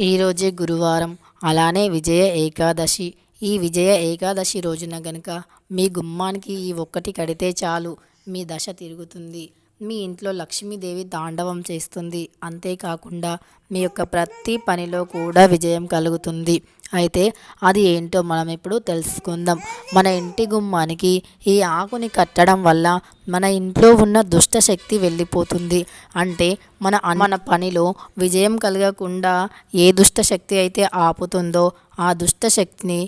ఈరోజే గురువారం. అలానే విజయ ఏకాదశి. ఈ విజయ ఏకాదశి రోజున గనుక మీ గుమ్మానికి ఈ ఒక్కటి కడితే చాలు. మీ దశ తిరుగుతుంది. మీ ఇంట్లో లక్ష్మీదేవి తాండవం చేస్తుంది. అంతేకాకుండా మీ యొక్క ప్రతి పనిలో కూడా విజయం కలుగుతుంది. అయితే అది ఏంటో మనం ఇప్పుడు తెలుసుకుందాం. మన ఇంటి గుమ్మానికి ఈ ఆకుని కట్టడం వల్ల మన ఇంట్లో ఉన్న దుష్ట శక్తి వెళ్ళిపోతుంది. అంటే మన మన పనిలో విజయం కలగకుండా ఏ దుష్ట శక్తి అయితే ఆపుతుందో ఆ దుష్ట శక్తిని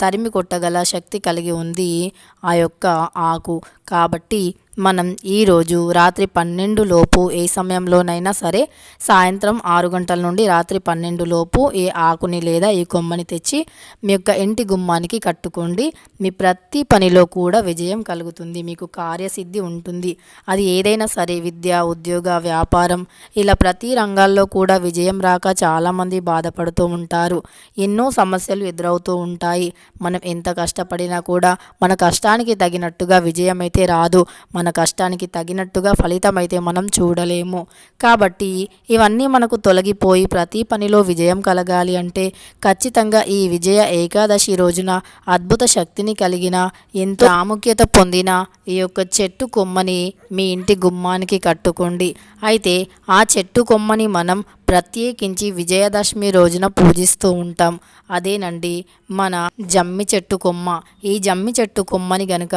తరిమి కొట్టగల శక్తి కలిగి ఉంది ఆ యొక్క ఆకు. కాబట్టి మనం ఈరోజు రాత్రి పన్నెండు లోపు ఏ సమయంలోనైనా సరే సాయంత్రం ఆరు గంటల నుండి రాత్రి పన్నెండు లోపు ఏ ఆకుని లేదా ఈ కొమ్మని తెచ్చి మీ యొక్క ఇంటి గుమ్మానికి కట్టుకోండి. మీ ప్రతి పనిలో కూడా విజయం కలుగుతుంది. మీకు కార్యసిద్ధి ఉంటుంది. అది ఏదైనా సరే విద్య ఉద్యోగ వ్యాపారం ఇలా ప్రతి రంగాల్లో కూడా విజయం రాక చాలామంది బాధపడుతూ ఉంటారు. ఎన్నో సమస్యలు ఎదురవుతూ ఉంటాయి. మనం ఎంత కష్టపడినా కూడా మన కష్టానికి తగినట్టుగా విజయం అయితే రాదు. మన మన కష్టానికి తగినట్టుగా ఫలితం అయితే మనం చూడలేము. కాబట్టి ఇవన్నీ మనకు తొలగిపోయి ప్రతి పనిలో విజయం కలగాలి అంటే ఖచ్చితంగా ఈ విజయ ఏకాదశి రోజున అద్భుత శక్తిని కలిగిన ఎంతో ప్రాముఖ్యత పొందిన ఈ యొక్క చెట్టు కొమ్మని మీ ఇంటి గుమ్మానికి కట్టుకోండి. అయితే ఆ చెట్టు కొమ్మని మనం ప్రత్యేకించి విజయదశమి రోజున పూజిస్తూ ఉంటాం. అదేనండి మన జమ్మి చెట్టు కొమ్మ. ఈ జమ్మి చెట్టు కొమ్మని గనుక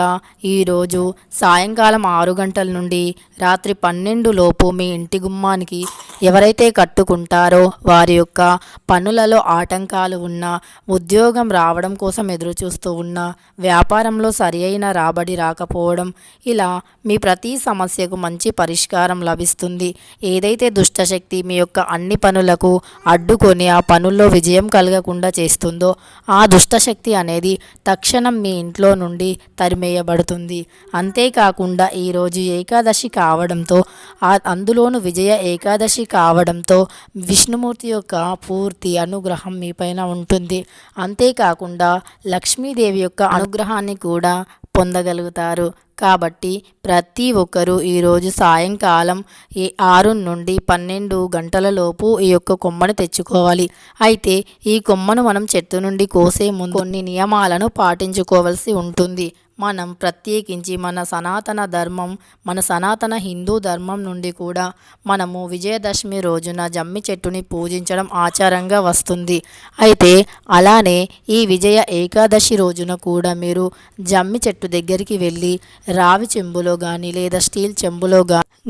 ఈరోజు సాయంకాలం ఆరు గంటల నుండి రాత్రి పన్నెండు లోపు మీ ఇంటి గుమ్మానికి ఎవరైతే కట్టుకుంటారో వారి యొక్క పనులలో ఆటంకాలు ఉన్న ఉద్యోగం రావడం కోసం ఎదురుచూస్తూ ఉన్న వ్యాపారంలో సరి అయిన రాబడి రాకపోవడం ఇలా మీ ప్రతి సమస్యకు మంచి పరిష్కారం లభిస్తుంది. ఏదైతే దుష్టశక్తి మీ యొక్క అన్ని పనులకు అడ్డుకొని ఆ పనుల్లో విజయం కలగకుండా చేస్తుందో ఆ దుష్టశక్తి అనేది తక్షణం మీ ఇంట్లో నుండి తరిమేయబడుతుంది. అంతేకాకుండా ఈరోజు ఏకాదశి కావడంతో ఆ అందులోను విజయ ఏకాదశి కావడంతో విష్ణుమూర్తి యొక్క పూర్తి అనుగ్రహం మీపైన ఉంటుంది. అంతేకాకుండా లక్ష్మీదేవి యొక్క అనుగ్రహాన్ని కూడా పొందగలుగుతారు. కాబట్టి ప్రతి ఒక్కరూ ఈరోజు సాయంకాలం ఈ ఆరు నుండి పన్నెండు గంటల లోపు ఈ యొక్క కొమ్మను తెచ్చుకోవాలి. అయితే ఈ కొమ్మను మనం చెట్టు నుండి కోసే ముందు కొన్ని నియమాలను పాటించుకోవాల్సి ఉంటుంది. మనం ప్రత్యేకించి మన సనాతన ధర్మం మన సనాతన హిందూ ధర్మం నుండి కూడా మనము విజయదశమి రోజున జమ్మి చెట్టుని పూజించడం ఆచారంగా వస్తుంది. అయితే అలానే ఈ విజయ ఏకాదశి రోజున కూడా మీరు జమ్మి చెట్టు దగ్గరికి వెళ్ళి రావి చెంబులో కానీ లేదా స్టీల్ చెంబులో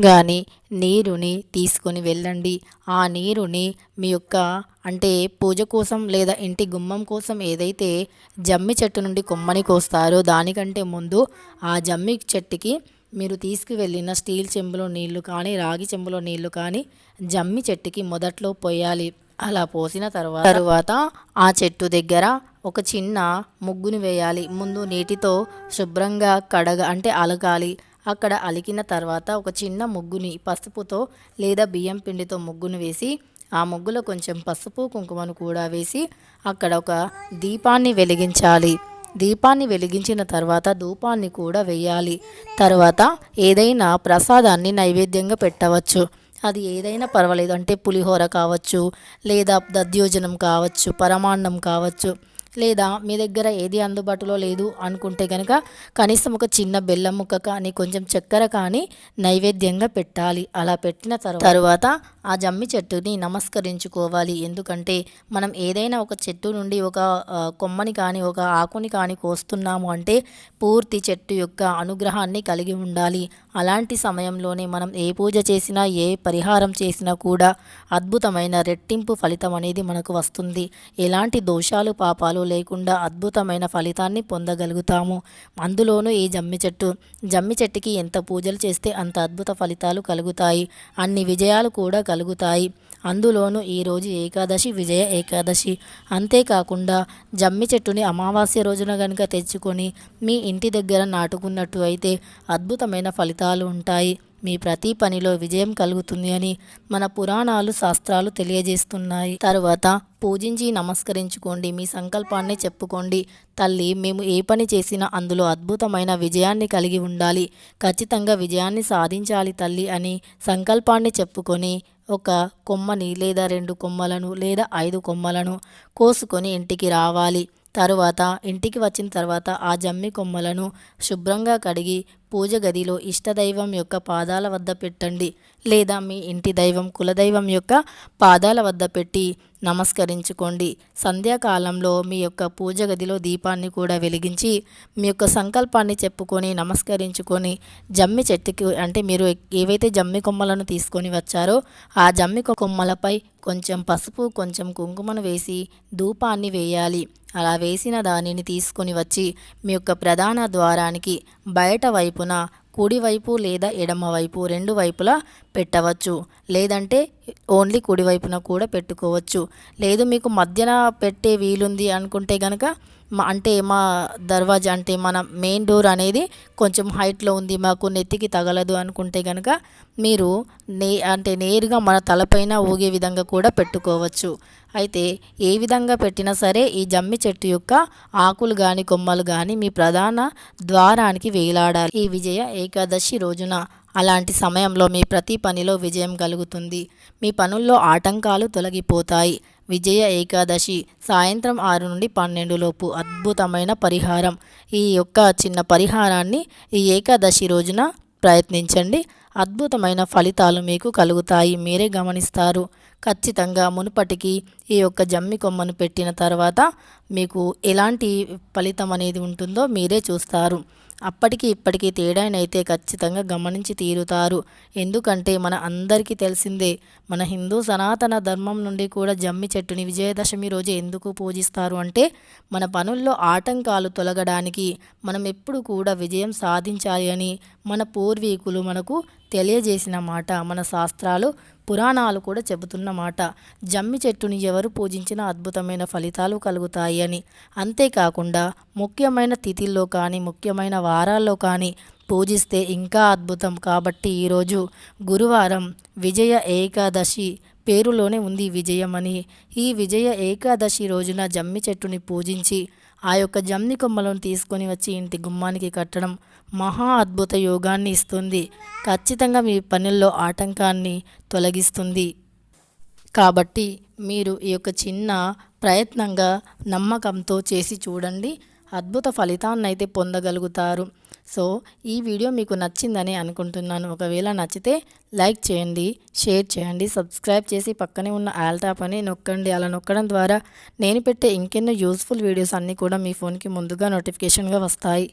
కానీ నీరుని తీసుకొని వెళ్ళండి. ఆ నీరుని మీ యొక్క అంటే పూజ కోసం లేదా ఇంటి గుమ్మం కోసం ఏదైతే జమ్మి చెట్టు నుండి కొమ్మని కోస్తారో దానికంటే ముందు ఆ జమ్మి చెట్టుకి మీరు తీసుకువెళ్ళిన స్టీల్ చెంబులో నీళ్ళు కానీ రాగి చెంబులో నీళ్ళు కానీ జమ్మి చెట్టుకి మొదట్లో పోయాలి. అలా పోసిన తర్వాత తరువాత ఆ చెట్టు దగ్గర ఒక చిన్న ముగ్గుని వేయాలి. ముందు నీటితో శుభ్రంగా కడగ అంటే అలగాలి. అక్కడ అలికిన తర్వాత ఒక చిన్న ముగ్గుని పసుపుతో లేదా బియ్యం పిండితో ముగ్గును వేసి ఆ ముగ్గులో కొంచెం పసుపు కుంకుమను కూడా వేసి అక్కడ ఒక దీపాన్ని వెలిగించాలి. దీపాన్ని వెలిగించిన తర్వాత ధూపాన్ని కూడా వేయాలి. తర్వాత ఏదైనా ప్రసాదాన్ని నైవేద్యంగా పెట్టవచ్చు. అది ఏదైనా పర్వాలేదు. అంటే పులిహోర కావచ్చు లేదా దద్యోజనం కావచ్చు పరమాన్నం కావచ్చు. లేదా మీ దగ్గర ఏది అందుబాటులో లేదు అనుకుంటే కనుక కనీసం ఒక చిన్న బెల్లం ముక్క కానీ కొంచెం చక్కెర కానీ నైవేద్యంగా పెట్టాలి. అలా పెట్టిన తర్వాత ఆ జమ్మి చెట్టుని నమస్కరించుకోవాలి. ఎందుకంటే మనం ఏదైనా ఒక చెట్టు నుండి ఒక కొమ్మని కానీ ఒక ఆకుని కానీ కోస్తున్నాము అంటే పూర్తి చెట్టు యొక్క అనుగ్రహాన్ని కలిగి ఉండాలి. అలాంటి సమయంలోనే మనం ఏ పూజ చేసినా ఏ పరిహారం చేసినా కూడా అద్భుతమైన రెట్టింపు ఫలితం అనేది మనకు వస్తుంది. ఎలాంటి దోషాలు పాపాలు లేకుండా అద్భుతమైన ఫలితాన్ని పొందగలుగుతాము. అందులోనూ ఈ జమ్మి చెట్టు జమ్మి చెట్టుకి ఎంత పూజలు చేస్తే అంత అద్భుత ఫలితాలు కలుగుతాయి. అన్ని విజయాలు కూడా కలుగుతాయి. అందులోనూ ఈరోజు ఏకాదశి విజయ ఏకాదశి. అంతేకాకుండా జమ్మి చెట్టుని అమావాస్య రోజున కనుక తెచ్చుకొని మీ ఇంటి దగ్గర నాటుకున్నట్టు అయితే అద్భుతమైన ఫలితాలు ఉంటాయి. మీ ప్రతి పనిలో విజయం కలుగుతుంది అని మన పురాణాలు శాస్త్రాలు తెలియజేస్తున్నాయి. తరువాత పూజించి నమస్కరించుకోండి. మీ సంకల్పాన్ని చెప్పుకోండి. తల్లి మేము ఏ పని చేసినా అందులో అద్భుతమైన విజయాన్ని కలిగి ఉండాలి. ఖచ్చితంగా విజయాన్ని సాధించాలి తల్లి అని సంకల్పాన్ని చెప్పుకొని ఒక కొమ్మని లేదా రెండు కొమ్మలను లేదా ఐదు కొమ్మలను కోసుకొని ఇంటికి రావాలి. తరువాత ఇంటికి వచ్చిన తర్వాత ఆ జమ్మి కొమ్మలను శుభ్రంగా కడిగి పూజ గదిలో ఇష్టదైవం యొక్క పాదాల వద్ద పెట్టండి. లేదా మీ ఇంటి దైవం కులదైవం యొక్క పాదాల వద్ద పెట్టి నమస్కరించుకోండి. సంధ్యాకాలంలో మీ యొక్క పూజ గదిలో దీపాన్ని కూడా వెలిగించి మీ యొక్క సంకల్పాన్ని చెప్పుకొని నమస్కరించుకొని జమ్మి చెట్టుకి అంటే మీరు ఏవైతే జమ్మి కొమ్మలను తీసుకొని వచ్చారో ఆ జమ్మి కొమ్మలపై కొంచెం పసుపు కొంచెం కుంకుమను వేసి ధూపాన్ని వేయాలి. అలా వేసిన దానిని తీసుకొని వచ్చి మీ యొక్క ప్రధాన ద్వారానికి బయట వైపున కుడివైపు లేదా ఎడమవైపు రెండు వైపులా పెట్టవచ్చు. లేదంటే ఓన్లీ కుడివైపున కూడా పెట్టుకోవచ్చు. లేదు మీకు మధ్యన పెట్టే వీలుంది అనుకుంటే కనుక మా అంటే మా దర్వాజా అంటే మన మెయిన్ డోర్ అనేది కొంచెం హైట్లో ఉంది మాకు నెత్తికి తగలదు అనుకుంటే కనుక మీరు నే అంటే నేరుగా మన తలపైన ఊగే విధంగా కూడా పెట్టుకోవచ్చు. అయితే ఏ విధంగా పెట్టినా సరే ఈ జమ్మి చెట్టు యొక్క ఆకులు కానీ కొమ్మలు కానీ మీ ప్రధాన ద్వారానికి వేలాడాలి. ఈ విజయ ఏకాదశి రోజున అలాంటి సమయంలో మీ ప్రతి పనిలో విజయం కలుగుతుంది. మీ పనుల్లో ఆటంకాలు తొలగిపోతాయి. విజయ ఏకాదశి సాయంత్రం ఆరు నుండి పన్నెండు లోపు అద్భుతమైన పరిహారం. ఈ యొక్క చిన్న పరిహారాన్ని ఈ ఏకాదశి రోజున ప్రయత్నించండి. అద్భుతమైన ఫలితాలు మీకు కలుగుతాయి. మీరే గమనిస్తారు. ఖచ్చితంగా మునుపటికి ఈ యొక్క జమ్మి కొమ్మను పెట్టిన తర్వాత మీకు ఎలాంటి ఫలితం అనేది ఉంటుందో మీరే చూస్తారు. అప్పటికి ఇప్పటికీ తేడానైతే ఖచ్చితంగా గమనించి తీరుతారు. ఎందుకంటే మన అందరికీ తెలిసిందే మన హిందూ సనాతన ధర్మం నుండి కూడా జమ్మి చెట్టుని విజయదశమి రోజు ఎందుకు పూజిస్తారు అంటే మన పనుల్లో ఆటంకాలు తొలగడానికి మనం ఎప్పుడు కూడా విజయం సాధించాలి అని మన పూర్వీకులు మనకు తెలియజేసిన మాట. మన శాస్త్రాలు పురాణాలు కూడా చెబుతున్నమాట. జమ్మి చెట్టుని ఎవరు పూజించినా అద్భుతమైన ఫలితాలు కలుగుతాయి అని. అంతేకాకుండా ముఖ్యమైన తిథిల్లో కానీ ముఖ్యమైన వారాల్లో కానీ పూజిస్తే ఇంకా అద్భుతం. కాబట్టి ఈరోజు గురువారం విజయ ఏకాదశి పేరులోనే ఉంది విజయం అని ఈ విజయ ఏకాదశి రోజున జమ్మి చెట్టుని పూజించి ఆ యొక్క జమ్మి కొమ్మలను తీసుకొని వచ్చి ఇంటి గుమ్మానికి కట్టడం మహా అద్భుత యోగాన్ని ఇస్తుంది. ఖచ్చితంగా మీ పనుల్లో ఆటంకాన్ని తొలగిస్తుంది. కాబట్టి మీరు ఈ యొక్క చిన్న ప్రయత్నంగా నమ్మకంతో చేసి చూడండి. అద్భుత ఫలితాన్నైతే పొందగలుగుతారు. సో ఈ వీడియో మీకు నచ్చిందని అనుకుంటున్నాను. ఒకవేళ నచ్చితే లైక్ చేయండి షేర్ చేయండి సబ్స్క్రైబ్ చేసి పక్కనే ఉన్న ఆల్ టాప్ అని నొక్కండి. అలా నొక్కడం ద్వారా నేను పెట్టే ఇంకెన్నో యూస్ఫుల్ వీడియోస్ అన్నీ కూడా మీ ఫోన్కి ముందుగా నోటిఫికేషన్గా వస్తాయి.